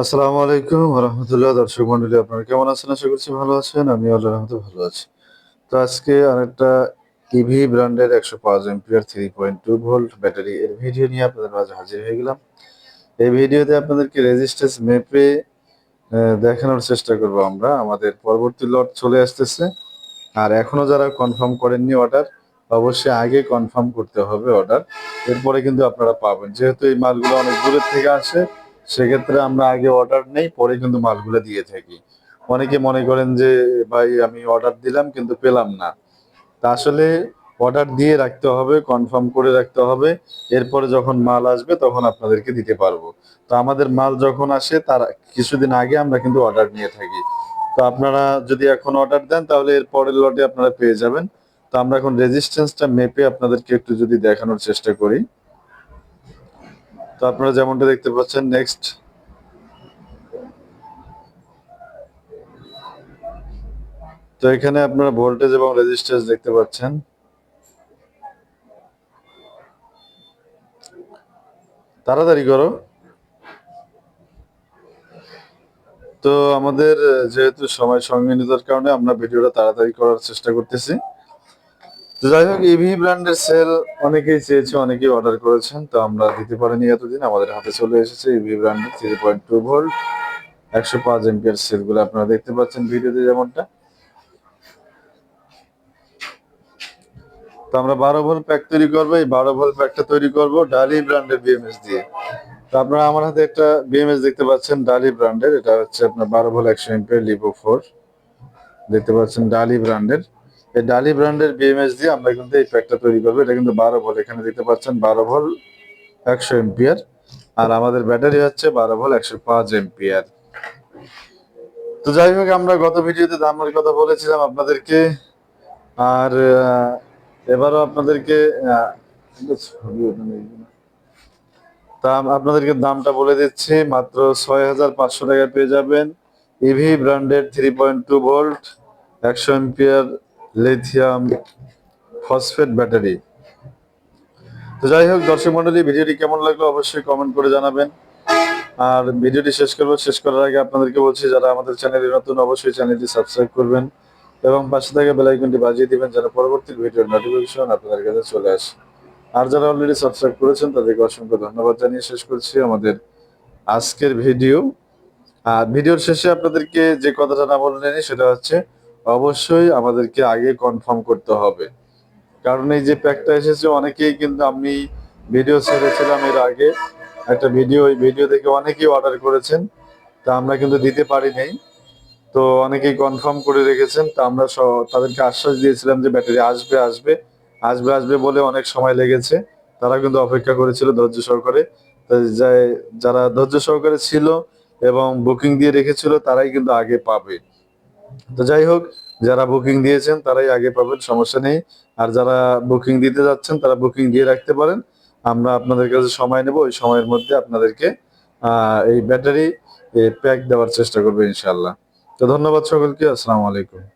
আসসালামু আলাইকুম রহমতুল্লাহ, দর্শক মন্ডলী, আপনারা কেমন আছেন? আশা করছি ভালো আছেন আমি আল্লাহ ভালো আছি। তো আজকে আরেকটা ইভি ব্র্যান্ডের একশো পাঁচ ampere three point two volt battery এর ভিডিও নিয়ে আপনাদের মাঝে হাজির হয়ে গেলাম। এই ভিডিওতে আপনাদেরকে রেজিস্ট্যান্স মেপে দেখানোর চেষ্টা করব আমরা। আমাদের পরবর্তী লট চলে আসতেছে। আর এখনও যারা কনফার্ম করেননি অর্ডার অবশ্যই আগে কনফার্ম করতে হবে অর্ডার এরপরে কিন্তু আপনারা পাবেন। যেহেতু এই মালগুলো অনেক দূরের থেকে আসে সেক্ষেত্রে আমরা আগে অর্ডার নেই, পরে কিন্তু মালগুলো দিয়ে থাকি। অনেকে মনে করেন যে, ভাই, আমি অর্ডার দিলাম কিন্তু পেলাম না। তা আসলে অর্ডার দিয়ে রাখতে হবে কনফার্ম করে রাখতে হবে। এরপরে যখন মাল আসবে, তখন আপনাদেরকে দিতে পারব। তো আমাদের মাল যখন আসে, তার কিছুদিন আগে আমরা কিন্তু অর্ডার নিয়ে থাকি। তো আপনারা যদি এখন অর্ডার দেন, তাহলে এর পরের লটে আপনারা পেয়ে যাবেন। তো আমরা এখন রেজিস্ট্যান্সটা মেপে আপনাদেরকে একটু যদি দেখানোর চেষ্টা করি। আপনারা যেমনটা দেখতে পাচ্ছেন নেক্সট তো এখানে আপনারা ভোল্টেজ এবং রেজিস্ট্যান্স দেখতে পাচ্ছেন। তাড়াতাড়ি করো। তো আমাদের, যেহেতু সময় সংবিধানের কারণে আমরা ভিডিওটা তাড়াতাড়ি করার চেষ্টা করতেছি। তো যাই হোক ইভি ব্র্যান্ডের সেল অনেকেই চেয়েছে, অনেকেই অর্ডার করেছেন, তো আমরা দিতে পারিনি এতদিন। আমাদের হাতে চলে এসেছে ইভি ব্র্যান্ডের থ্রি পয়েন্ট টু ভোল্ট একশো পাঁচ এমপিয়ার সেলগুলো আপনারা দেখতে পাচ্ছেন ভিডিওতে যেমনটা। তো আমরা বারো ভোল্ট প্যাক তৈরি করব, এই বারো ভোল্ট প্যাকটা তৈরি করব ডালি ব্র্যান্ডের বিএমএস দিয়ে। তো আপনারা আমার হাতে একটা বিএমএস দেখতে পাচ্ছেন ডালি ব্র্যান্ডের এটা হচ্ছে আপনার বারো ভোল্ট একশো এমপিয়ার লিপো ফোর দেখতে পাচ্ছেন ডালি ব্র্যান্ডের এই ডালি ব্র্যান্ডের বিএমএস দিয়ে আমরা কিন্তু এই প্যাকটা তৈরি করব। এটা কিন্তু বারো ভোল্ট এখানে দেখতে পাচ্ছেন বারো ভোল্ট একশো এমপিয়ার। আর আমাদের ব্যাটারি হচ্ছে বারো ভোল্ট একশো পাঁচ এমপিয়ার। তো যাই হোক, আমরা গত ভিডিওতে দামের কথা বলেছিলাম আপনাদেরকে। আর এবারও আপনাদেরকে। তা আপনাদেরকে দামটা বলে দিচ্ছি, মাত্র ছয় হাজার পাঁচশো টাকায় পেয়ে যাবেন। EV branded three point two volt একশো এমপিয়ার লিথিয়াম ফসফেট ব্যাটারি তো যাই হোক, দর্শক মন্ডলী, ভিডিওটি কেমন লাগল অবশ্যই কমেন্ট করে জানাবেন। আর ভিডিওটি শেষ করব, শেষ করার আগে আপনাদেরকে বলছি, যারা আমাদের চ্যানেলে নতুন, অবশ্যই চ্যানেলটি সাবস্ক্রাইব করবেন এবং পাশে থেকে বেল আইকনটি বাজিয়ে দিবেন, যেন পরবর্তী ভিডিওর নোটিফিকেশন আপনাদের কাছে চলে আসে। আর যারা অলরেডি সাবস্ক্রাইব করেছেন, তাদেরকে অসংখ্য ধন্যবাদ জানিয়ে শেষ করছি আমাদের আজকের ভিডিও। আর ভিডিওর শেষে আপনাদেরকে যে কথাটা না বললেনি সেটা হচ্ছে অবশ্যই আমাদেরকে আগে কনফার্ম করতে হবে। কারণ এই যে প্যাকটা এসেছে, অনেকেই কিন্তু আমি ভিডিও ছেড়েছিলাম এর আগে। একটা ভিডিও ওই ভিডিও থেকে অনেকেই অর্ডার করেছেন, তা আমরা কিন্তু দিতে পারি নাই তো অনেকেই কনফার্ম করে রেখেছেন, তা আমরা তাদেরকে আশ্বাস দিয়েছিলাম যে ব্যাটারি আসবে আসবে। আসবে আসবে বলে অনেক সময় লেগেছে। তারা কিন্তু অপেক্ষা করেছিল ধৈর্য সহকারে। যারা ধৈর্য সহকারে ছিল এবং বুকিং দিয়ে রেখেছিল, তারাই কিন্তু আগে পাবে। তো যাই হোক, যারা বুকিং দিয়েছেন তারাই আগে পাবেন, সমস্যা নেই। আর যারা বুকিং দিতে যাচ্ছেন তারা বুকিং দিয়ে রাখতে পারেন। আমরা আপনাদের কাছে সময় নেব, ওই সময়ের মধ্যে আপনাদেরকে এই ব্যাটারি প্যাক দেওয়ার চেষ্টা করব ইনশাল্লাহ তো ধন্যবাদ সকলকে, আসসালামু আলাইকুম।